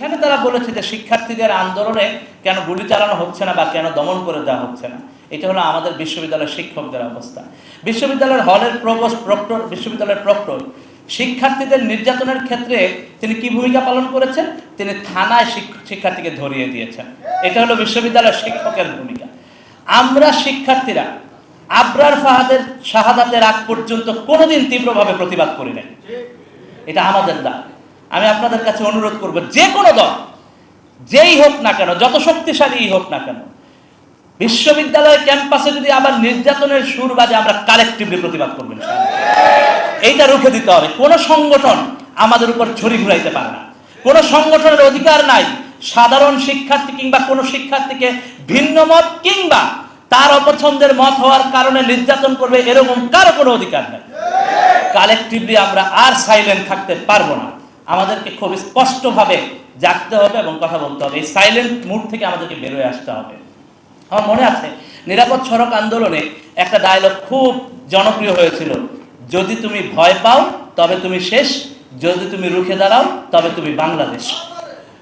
এখানে তারা বলেছে যে শিক্ষার্থীদের আন্দোলনে কেন গুলি চালানো হচ্ছে না বা কেন দমন করে দেওয়া হচ্ছে না? এটা হলো আমাদের বিশ্ববিদ্যালয়ের শিক্ষকদের অবস্থা। বিশ্ববিদ্যালয়ের হলের প্রবোস্ট প্রক্টর, বিশ্ববিদ্যালয়ের প্রক্টর, শিক্ষার্থীদের নির্যাতনের ক্ষেত্রে তিনি কি ভূমিকা পালন করেছেন? তিনি থানায় শিক- শিক্ষার্থীকে ধরিয়ে দিয়েছেন। এটা হলো বিশ্ববিদ্যালয়ের শিক্ষকের ভূমিকা। আমরা শিক্ষার্থীরা আবরার ফাহাদের শাহাদাতের আগ পর্যন্ত কোনোদিন তীব্রভাবে প্রতিবাদ করি নাই। এটা আমাদের দায় আমি আপনাদের কাছে অনুরোধ করব, যে কোনো দল, যেই হোক না কেন, যত শক্তিশালী হোক না কেন, বিশ্ববিদ্যালয় ক্যাম্পাসে যদি আবার নির্যাতনের সুর বাজে, আমরা কালেকটিভলি প্রতিবাদ করব এইটা রুখে দিতে হবে। কোন সংগঠন আমাদের উপর ছড়ি ঘুরাইতে পারে না। কোন সংগঠনের অধিকার নাই। সাধারণ শিক্ষার্থী কিংবা কোনো শিক্ষার্থীকে ভিন্ন মত কিংবা তার অপছন্দের মত হওয়ার কারণে নির্যাতন করবে, এরকম কারও কোনো অধিকার নেই। কালেকটিভলি আমরা আর সাইলেন্ট থাকতে পারব না। আমাদেরকে খুব স্পষ্টভাবে জাগতে হবে এবং কথা বলতে হবে। এই সাইলেন্ট মুড থেকে আমাদেরকে বেরোয় আসতে হবে। আমার মনে আছে, নিরাপদ সড়ক আন্দোলনে একটা ডায়লগ খুব জনপ্রিয় হয়েছিল। যদি তুমি ভয় পাও, তবে তুমি শেষ। যদি তুমি রুখে দাঁড়াও, তবে তুমি বাংলাদেশ।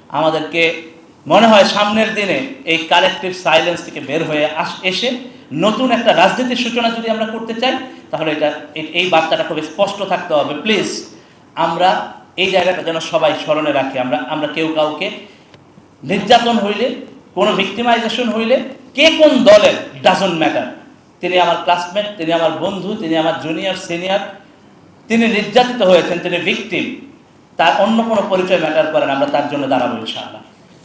আমাদেরকে মনে হয় সামনের দিনে এই কালেকটিভ সাইলেন্স থেকে বের হয়ে আস, এসে নতুন একটা রাজনীতির সূচনা যদি আমরা করতে চাই, তাহলে এটা, এই- বার্তাটা খুব স্পষ্ট থাকতে হবে। প্লিজ আমরা এই জায়গাটা যেন সবাই স্মরণে রাখে। আমরা আমরা কেউ কাউকে নির্যাতন হইলে, কোনো ভিক্টিমাইজেশন হইলে, কে কোন দলের ডাজন্ট ম্যাটার তিনি আমার ক্লাসমেট তিনি আমার বন্ধু, তিনি আমার জুনিয়র সিনিয়র তিনি নির্যাতিত হয়েছেন, তিনি ভিকটিম তার অন্য কোনো পরিচয় ম্যাটার করেন আমরা তার জন্য দাঁড়াবো ইনশাআল্লাহ।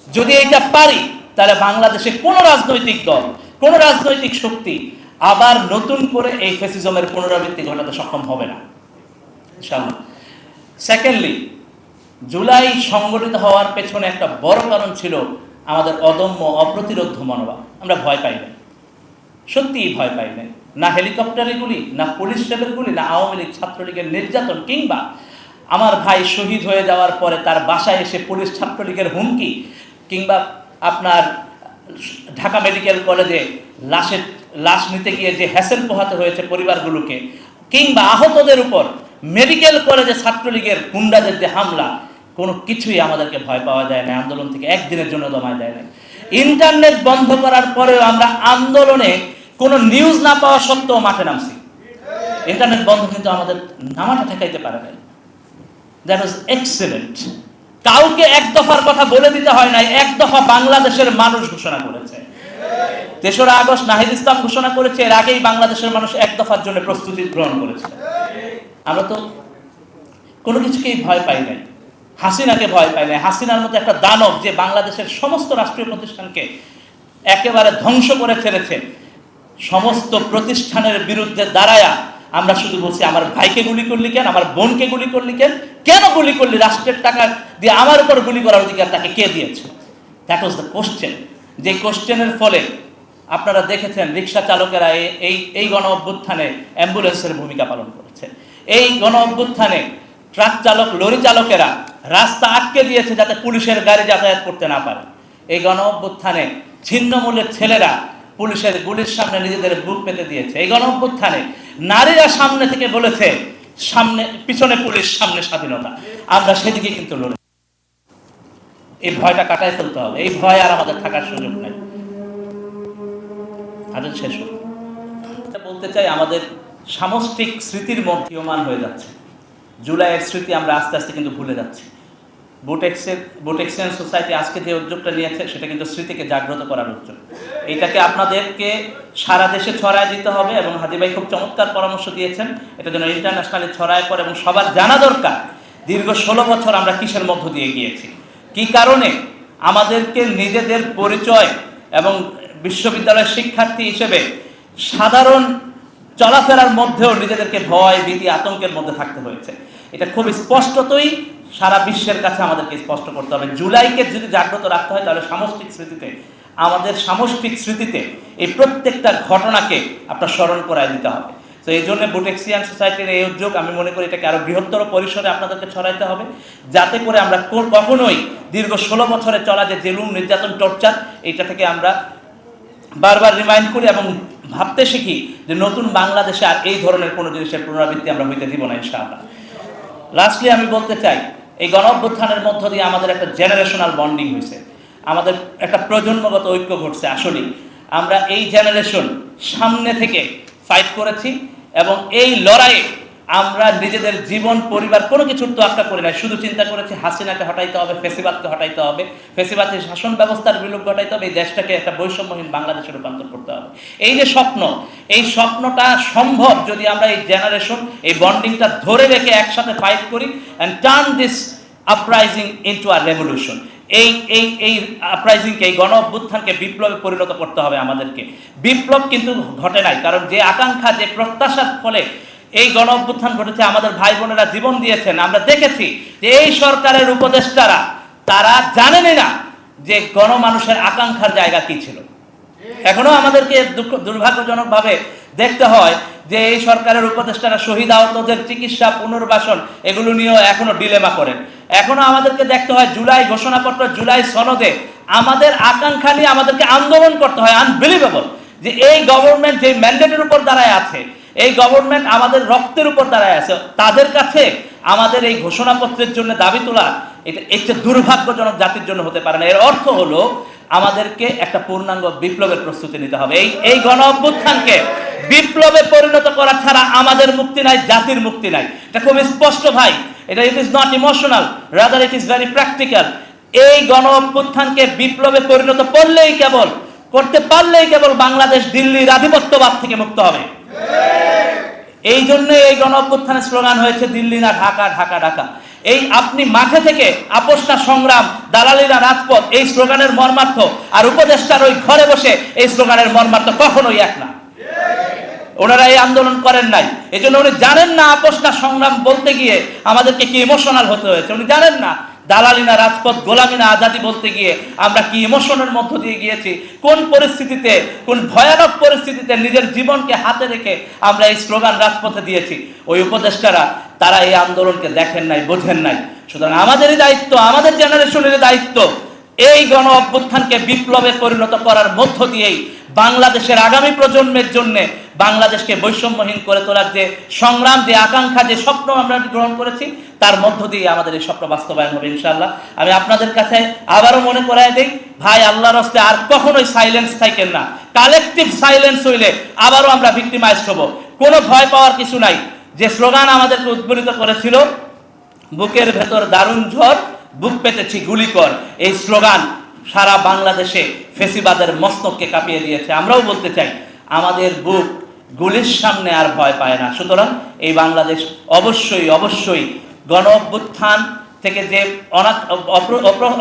যদি এইটা পারি, তাহলে বাংলাদেশে কোনো রাজনৈতিক দল, কোনো রাজনৈতিক শক্তি আবার নতুন করে এই ফেসিজমের পুনরাবৃত্তি ঘটাতে সক্ষম হবে না। ইনশাআল্লাহ। সেকেন্ডলি জুলাই সংগঠিত হওয়ার পেছনে একটা বড় কারণ ছিল আমাদের অদম্য অপ্রতিরোধ মনোভাব। আমরা ভয় পাই না সত্যিই ভয় পাই নাই। না হেলিকপ্টারে গুলি, না পুলিশ রেবের গুলি, না আওয়ামী লীগ ছাত্রলীগের নির্যাতন, কিংবা আমার ভাই শহীদ হয়ে যাওয়ার পরে তার বাসায় এসে পুলিশ ছাত্রলীগের হুমকি, কিংবা আপনার ঢাকা মেডিকেল কলেজে লাশের, লাশ নিতে গিয়ে যে হ্যাসেল পোহাতে হয়েছে পরিবারগুলোকে, কিংবা আহতদের উপর মেডিকেল কলেজে ছাত্রলীগের গুন্ডাদের যে হামলা, কোনো কিছুই আমাদেরকে ভয় পাওয়া যায় না, আন্দোলন থেকে একদিনের জন্য দমায় দেয় না ইন্টারনেট বন্ধ করার পরেও আমরা আন্দোলনে কোনো নিউজ না পাওয়া সত্ত্বেও মাঠে নামছি। ইন্টারনেট বন্ধ কিন্তু আমাদের নামাটা ঠেকাইতে পারে নাই। দ্যাট ওয়াজ এক্সেলেন্ট কাউকে এক দফার কথা বলে দিতে হয় নাই, এক দফা বাংলাদেশের মানুষ ঘোষণা করেছে। তেসরা আগস্ট নাহিদ ইসলাম ঘোষণা করেছে, এর আগেই বাংলাদেশের মানুষ এক দফার জন্য প্রস্তুতি গ্রহণ করেছে। আমরা তো কোনো কিছুকেই ভয় পাই নাই। হাসিনাকে ভয় পাই নাই। হাসিনার মতো একটা দানব যে বাংলাদেশের সমস্ত রাষ্ট্রীয় প্রতিষ্ঠানকে একেবারে ধ্বংস করে ফেলেছে, সমস্ত প্রতিষ্ঠানের বিরুদ্ধে দাঁড়ায়া আমরা শুধু বলছি, আমার ভাইকে গুলি করলি কেন? আমার বোনকে গুলি করলি কেন? কেন গুলি করলি? রাষ্ট্রের টাকা দিয়ে আমার উপর গুলি করার অধিকার তাকে কে দিয়েছে? দ্যাট ওয়াজ দ্য কোশ্চেন যে কোশ্চেনের ফলে আপনারা দেখেছেন রিক্সা চালকেরা এই- এই গণ অভ্যুত্থানে অ্যাম্বুলেন্সের ভূমিকা পালন করেছে। এই গণ অভ্যুত্থানে ট্রাক চালক, লরি চালকেরা রাস্তা আটকে দিয়েছে যাতে পুলিশের গাড়ি যাতায়াত করতে না পারে। এই গণ অভ্যুত্থানে ছিন্নমূলের ছেলেরা পুলিশের গুলির সামনে নিজেদের বুক পেতে দিয়েছে। এই গণ অভ্যুত্থানে নারীরা সামনে থেকে বলেছে, সামনে, পিছনে পুলিশ, সামনে স্বাধীনতা। আমরা সেদিকে কিন্তু লড়ে। এই ভয়টা কাটায় ফেলতে হবে। এই ভয় আর আমাদের থাকার সুযোগ নাই। আজ শেষ বলতে চাই, আমাদের সামষ্টিক স্মৃতির মধ্যমান হয়ে যাচ্ছে। জুলাইয়ের স্মৃতি আমরা আস্তে আস্তে কিন্তু ভুলে যাচ্ছি। বুটেক্সের বুটেক্সিয়ান সোসাইটি আজকে যে উদ্যোগটা নিয়েছে, সেটা কিন্তু স্মৃতিকে জাগ্রত করার উদ্যোগ। এইটাকে আপনাদেরকে সারা দেশে ছড়ায় দিতে হবে এবং হাদি ভাই খুব চমৎকার পরামর্শ দিয়েছেন। এটা যেন ইন্টারন্যাশনালি ছড়ায় পড়ে এবং সবার জানা দরকার, দীর্ঘ ষোলো বছর আমরা কিসের মধ্য দিয়ে গিয়েছি। কি কারণে? আমাদেরকে নিজেদের পরিচয় এবং বিশ্ববিদ্যালয়ের শিক্ষার্থী হিসেবে সাধারণ চলাফেরার মধ্যেও নিজেদেরকে ভয়, ভীতি, আতঙ্কের মধ্যে থাকতে হয়েছে। এটা খুব স্পষ্টতই সারা বিশ্বের কাছে আমাদেরকে স্পষ্ট করতে হবে। জুলাইকে যদি জাগ্রত রাখতে হয়, তাহলে সামষ্টিক স্মৃতিতে, আমাদের সামষ্টিক স্মৃতিতে এই প্রত্যেকটা ঘটনাকে আপনার স্মরণ করায় দিতে হবে। তো এই জন্য বুটেক্সিয়ান সোসাইটির এই উদ্যোগ, আমি মনে করি এটাকে আরও বৃহত্তর পরিসরে আপনাদেরকে ছড়াইতে হবে। যাতে করে আমরা কখনোই দীর্ঘ ষোলো বছরে চলা যে জেলুম, নির্যাতন, টর্চার, এইটা থেকে আমরা বারবার রিমাইন্ড করি এবং ভাবতে শিখি যে নতুন বাংলাদেশে আর এই ধরনের কোনো জিনিসের পুনরাবৃত্তি আমরা হইতে দিব না, ইনশাআল্লাহ। লাস্টলি আমি বলতে চাই, এই গণঅভ্যুত্থানের মধ্য দিয়ে আমাদের একটা জেনারেশনাল বন্ডিং হয়েছে আমাদের একটা প্রজন্মগত ঐক্য ঘটছে, আসলেই। আমরা এই জেনারেশন সামনে থেকে ফাইট করেছি এবং এই লড়াইয়ে আমরা নিজেদের জীবন, পরিবার কোনো কিছুর তোয়াক্কা করি না শুধু চিন্তা করেছি, হাসিনাকে হটাইতে হবে, ফেসিবাদকে হটাইতে হবে। ফেসিবাদের শাসন ব্যবস্থার বিলোপ ঘটাইতে হবে, এই দেশটাকে একটা বৈষম্যহীন বাংলাদেশে রূপান্তর করতে হবে। এই যে স্বপ্ন, এই স্বপ্নটা সম্ভব যদি আমরা এই জেনারেশন এই বন্ডিংটা ধরে রেখে একসাথে ফাইট করি and turn this uprising into R revolution এই এই এই আপরাইজিংকে এই গণ অভ্যুত্থানকে বিপ্লবে পরিণত করতে হবে আমাদেরকে। বিপ্লব কিন্তু ঘটে নাই, কারণ যে আকাঙ্ক্ষা, যে প্রত্যাশার ফলে এই গণ অভ্যুত্থান ঘটেছে, আমাদের ভাই বোনেরা জীবন দিয়েছেন। আমরা দেখেছি যে এই সরকারের উপদেষ্টারা, তারা জানেনই না যে গণমানুষের আকাঙ্ক্ষার জায়গা কি ছিল। এখনও আমাদেরকে দুর্ভাগ্যজনকভাবে দেখতে হয় যে এই সরকারের উপদেষ্টারা শহীদ আহতদের চিকিৎসা, পুনর্বাসন এগুলো নিয়েও এখনও ডিলেমা করেন। এখনও আমাদেরকে দেখতে হয় জুলাই ঘোষণাপত্র, জুলাই সনদে আমাদের আকাঙ্ক্ষা নিয়ে আমাদেরকে আন্দোলন করতে হয়। আনবিলিভেবল যে এই গভর্নমেন্ট যে ম্যান্ডেটের উপর দাঁড়ায় আছে এই গভর্নমেন্ট আমাদের রক্তের উপর দাঁড়ায় আছে। তাদের কাছে আমাদের এই ঘোষণাপত্রের জন্য দাবি তোলা, এটা এটা দুর্ভাগ্যজনক জাতির জন্য হতে পারে না। এর অর্থ হলো আমাদেরকে একটা পূর্ণাঙ্গ বিপ্লবের প্রস্তুতি নিতে হবে। এই এই গণ অভ্যুত্থানকে বিপ্লবে পরিণত করা ছাড়া আমাদের মুক্তি নাই, জাতির মুক্তি নাই। এটা খুব স্পষ্ট ভাই। এটা it is not emotional rather it is very practical এই গণ অভ্যুত্থানকে বিপ্লবে পরিণত করলেই কেবল, করতে পারলেই কেবল বাংলাদেশ দিল্লির আধিপত্যবাদ থেকে মুক্ত হবে। এই জন্য এই গণ অভ্যুত্থানের স্লোগান হয়েছে দিল্লি না ঢাকা ঢাকা ঢাকা। এই আপনি মাঠে থেকে আপোষ না সংগ্রাম দালালি না রাজপথ, এই স্লোগানের মর্মার্থ আর উপদেষ্টার ওই ঘরে বসে এই স্লোগানের মর্মার্থ কখনোই এক না। ওনারা এই আন্দোলন করেন নাই। এই জন্য উনি জানেন না আপোষ না সংগ্রাম বলতে গিয়ে আমাদেরকে কি ইমোশনাল হতে হয়েছে। উনি জানেন না দালালি না রাজপথ, গোলামি না আজাদি বলতে গিয়ে আমরা কি ইমোশনের মধ্য দিয়ে গিয়েছি? কোন পরিস্থিতিতে, কোন ভয়ানক পরিস্থিতিতে নিজের জীবনকে হাতে রেখে আমরা এই স্লোগান রাজপথে দিয়েছি? ওই উপদেষ্টারা, তারা এই আন্দোলনকে দেখেন নাই, বোঝেন নাই। সুতরাং আমাদেরই দায়িত্ব, আমাদের জেনারেশনের দায়িত্ব এই গণ অভ্যুত্থানকে বিপ্লবে পরিণত করার মধ্য দিয়েই বাংলাদেশের আগামী প্রজন্মের জন্য বাংলাদেশকে বৈষম্যহীন করে তোলার যে সংগ্রাম, যে আকাঙ্ক্ষা, যে স্বপ্ন আমরা গ্রহণ করেছি, তার মধ্য দিয়ে আমাদের এই স্বপ্ন বাস্তবায়ন হবে ইনশাআল্লাহ। আমি আপনাদের কাছে আবারও মনে করাই দিই, ভাই, আল্লাহর হস্তে আর কখনোই সাইলেন্স থাকেন না। কালেকটিভ সাইলেন্স হইলে আবারও আমরা ভিক্টিমাইজ হব। কোনো ভয় পাওয়ার কিছু নাই। যে স্লোগান আমাদেরকে উদ্বলিত করেছিল, বুকের ভেতর দারুণ ঝড়, বুক পেতেছি গুলি কর এই স্লোগান সারা বাংলাদেশে ফেসিবাদের মস্তককে কাঁপিয়ে দিয়েছে। আমরাও বলতে চাই, আমাদের বুক গুলির সামনে আর ভয় পায় না। সুতরাং এই বাংলাদেশ অবশ্যই অবশ্যই গণ অভ্যুত্থান থেকে যে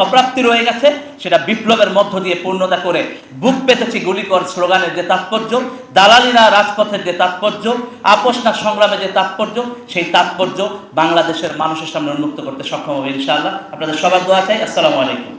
অপ্রাপ্তি রয়ে গেছে, সেটা বিপ্লবের মধ্য দিয়ে পূর্ণতা করে বুক পেতেছি গুলিকর স্লোগানের যে তাৎপর্য দালালি না রাজপথের যে তাৎপর্য আপোষ না সংগ্রামের যে তাৎপর্য, সেই তাৎপর্য বাংলাদেশের মানুষের সামনে উন্মুক্ত করতে সক্ষম হবে ইনশাআল্লাহ। আপনাদের সবার দোয়া চাই। আসসালামু আলাইকুম।